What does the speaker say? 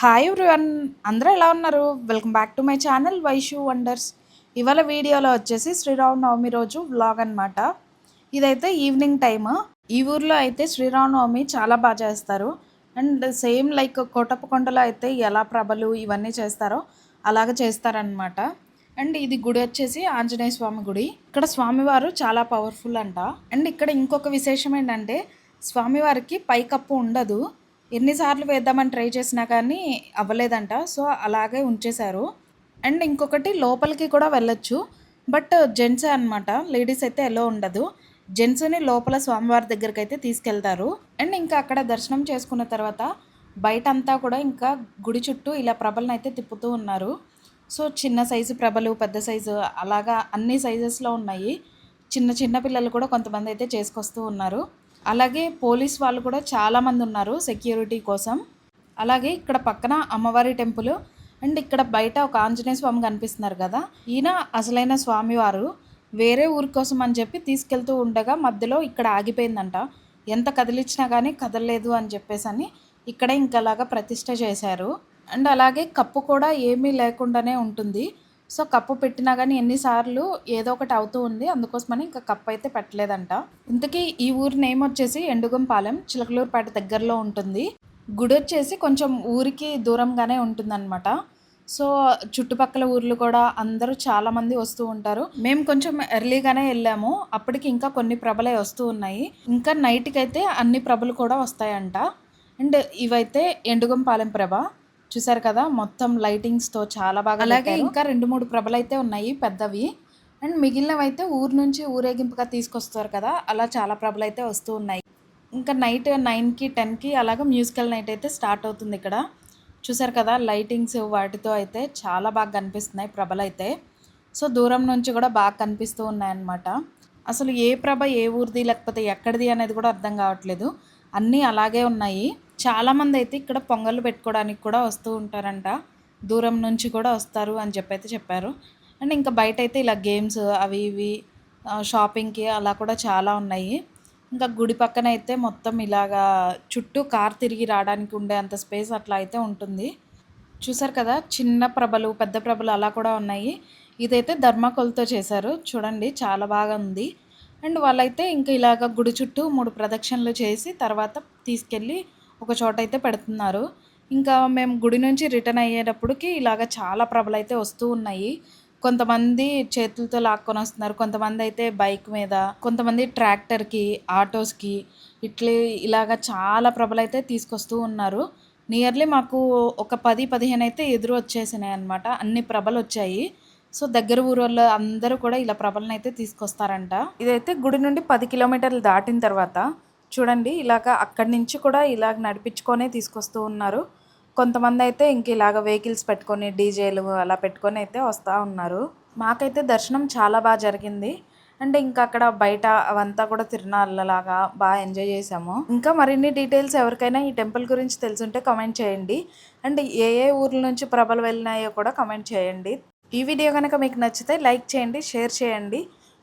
Hi everyone అందరూ ఎలా ఉన్నారు? Welcome back to my channel Vaishu wonders ఇవాళ వీడియోలో వచ్చేసి శ్రీరామనవమి రోజు వ్లాగ్ అనమాట ఇదైతే ఈవినింగ్ టైమ్ ఈ ఊర్లో అయితే శ్రీరామనవమి చాలా బాగా చేస్తారు. అండ్ సేమ్ లైక్ కోటప్పకొండలో అయితే ఎలా ప్రభలు ఇవన్నీ చేస్తారో అలాగ చేస్తారనమాట అండ్ ఇది గుడి వచ్చేసి ఆంజనేయ స్వామి గుడి. ఇక్కడ స్వామివారు చాలా పవర్ఫుల్ అంట. అండ్ ఇక్కడ ఇంకొక విశేషం ఏంటంటే స్వామివారికి పైకప్పు ఉండదు. ఎన్నిసార్లు వేద్దామని ట్రై చేసినా కానీ అవ్వలేదంట. సో అలాగే ఉంచేశారు. అండ్ ఇంకొకటి లోపలికి కూడా వెళ్ళొచ్చు. బట్ జెంట్సే అనమాట లేడీస్ అయితే ఎలా ఉండదు. జెంట్స్ని లోపల స్వామివారి దగ్గరికి అయితే తీసుకెళ్తారు. అండ్ ఇంకా అక్కడ దర్శనం చేసుకున్న తర్వాత బయట అంతా కూడా ఇంకా గుడి చుట్టూ ఇలా ప్రభలను అయితే తిప్పుతూ ఉన్నారు. సో చిన్న సైజు ప్రభలు పెద్ద సైజు అలాగా అన్ని సైజెస్లో ఉన్నాయి. చిన్న చిన్న పిల్లలు కూడా కొంతమంది అయితే చేసుకొస్తూ ఉన్నారు. అలాగే పోలీస్ వాళ్ళు కూడా చాలామంది ఉన్నారు సెక్యూరిటీ కోసం. అలాగే ఇక్కడ పక్కన అమ్మవారి టెంపుల్ అండ్ ఇక్కడ బయట ఒక ఆంజనేయ స్వామి కనిపిస్తున్నారు కదా. ఈయన అసలైన స్వామివారు. వేరే ఊరి కోసం అని చెప్పి తీసుకెళ్తూ ఉండగా మధ్యలో ఇక్కడ ఆగిపోయిందంట. ఎంత కదిలించినా కానీ కదలలేదు అని చెప్పేసి అని ఇక్కడ ఇంకలాగా ప్రతిష్ట చేశారు. అండ్ అలాగే కప్పు కూడా ఏమీ లేకుండానే ఉంటుంది. సో కప్పు పెట్టినా కానీ ఎన్నిసార్లు ఏదో ఒకటి అవుతూ ఉంది. అందుకోసమని ఇంకా కప్పు అయితే పెట్టలేదంట. ఇంతకీ ఈ ఊరి నేమ్ వచ్చేసి ఎండుగంపాలెం చిలకలూరుపేట దగ్గరలో ఉంటుంది. గుడి వచ్చేసి కొంచెం ఊరికి దూరంగానే ఉంటుందన్నమాట. సో చుట్టుపక్కల ఊర్లు కూడా అందరూ చాలామంది వస్తూ ఉంటారు. మేము కొంచెం ఎర్లీగానే వెళ్ళాము. అప్పటికి ఇంకా కొన్ని ప్రభలే వస్తూ ఉన్నాయి. ఇంకా నైట్కి అయితే అన్ని ప్రభలు కూడా వస్తాయంట. అండ్ ఇవైతే ఎండుగంపాలెం ప్రభ. చూసారు కదా మొత్తం లైటింగ్స్తో చాలా బాగా అలాగే ఇంకా రెండు మూడు ప్రభలు అయితే ఉన్నాయి పెద్దవి. అండ్ మిగిలినవి అయితే ఊరు నుంచి ఊరేగింపుగా తీసుకొస్తారు కదా అలా చాలా ప్రభలు అయితే వస్తూ ఉన్నాయి. ఇంకా నైట్ నైన్కి టెన్కి అలాగ మ్యూజికల్ నైట్ అయితే స్టార్ట్ అవుతుంది ఇక్కడ. చూసారు కదా లైటింగ్స్ వాటితో అయితే చాలా బాగా కనిపిస్తున్నాయి ప్రభలు అయితే సో దూరం నుంచి కూడా బాగా కనిపిస్తూ ఉన్నాయన్నమాట. అసలు ఏ ప్రభ ఏ ఊరిది లేకపోతే ఎక్కడిది అనేది కూడా అర్థం కావట్లేదు. అన్నీ అలాగే ఉన్నాయి. చాలామంది అయితే ఇక్కడ పొంగళ్ళు పెట్టుకోవడానికి కూడా వస్తూ ఉంటారంట. దూరం నుంచి కూడా వస్తారు అని చెప్పి అయితే చెప్పారు. అండ్ ఇంకా బయట అయితే ఇలా గేమ్స్ అవి ఇవి షాపింగ్కి అలా కూడా చాలా ఉన్నాయి. ఇంకా గుడి పక్కన అయితే మొత్తం ఇలాగా చుట్టూ కార్ తిరిగి రావడానికి ఉండే అంత స్పేస్ అట్లా అయితే ఉంటుంది. చూసారు కదా చిన్న ప్రభలు పెద్ద ప్రభలు అలా కూడా ఉన్నాయి. ఇదైతే ధర్మాకోల్తో చేశారు. చూడండి చాలా బాగా ఉంది. అండ్ వాళ్ళైతే ఇంకా ఇలాగ గుడి చుట్టూ మూడు ప్రదక్షిణలు చేసి తర్వాత తీసుకెళ్ళి ఒక చోట అయితే పెడుతున్నారు. ఇంకా మేము గుడి నుంచి రిటర్న్ అయ్యేటప్పటికి ఇలాగ చాలా ప్రభలు అయితే వస్తూ ఉన్నాయి. కొంతమంది చేతులతో లాక్కొని వస్తున్నారు. కొంతమంది అయితే బైక్ మీద కొంతమంది ట్రాక్టర్కి ఆటోస్కి ఇట్లే ఇలాగ చాలా ప్రభలు అయితే తీసుకొస్తూ ఉన్నారు. నియర్లీ మాకు ఒక పది పదిహేను అయితే ఎదురు వచ్చేసినాయి అనమాట అన్ని ప్రభలు వచ్చాయి సో దగ్గర ఊరోళ్ళు అందరూ కూడా ఇలా ప్రభలను అయితే తీసుకొస్తారంట. ఇదైతే గుడి నుండి పది కిలోమీటర్లు దాటిన తర్వాత చూడండి ఇలాగ అక్కడి నుంచి కూడా ఇలాగ నడిపించుకొనే తీసుకొస్తూ ఉన్నారు. కొంతమంది అయితే ఇంక ఇలాగ వెహికల్స్ పెట్టుకొని డీజేలు అలా పెట్టుకొని అయితే వస్తూ ఉన్నారు. మాకైతే దర్శనం చాలా బాగా జరిగింది. అండ్ ఇంకా అక్కడ బయట అవంతా కూడా తిరునాళ్ళలాగా బాగా ఎంజాయ్ చేసాము ఇంకా మరిన్ని డీటెయిల్స్ ఎవరికైనా ఈ టెంపుల్ గురించి తెలుసుంటే కమెంట్ చేయండి. అండ్ ఏ ఏ ఊర్ల నుంచి ప్రభలు వెళ్ళినాయో కూడా కమెంట్ చేయండి. ఈ వీడియో కనుక మీకు నచ్చితే లైక్ చేయండి షేర్ చేయండి.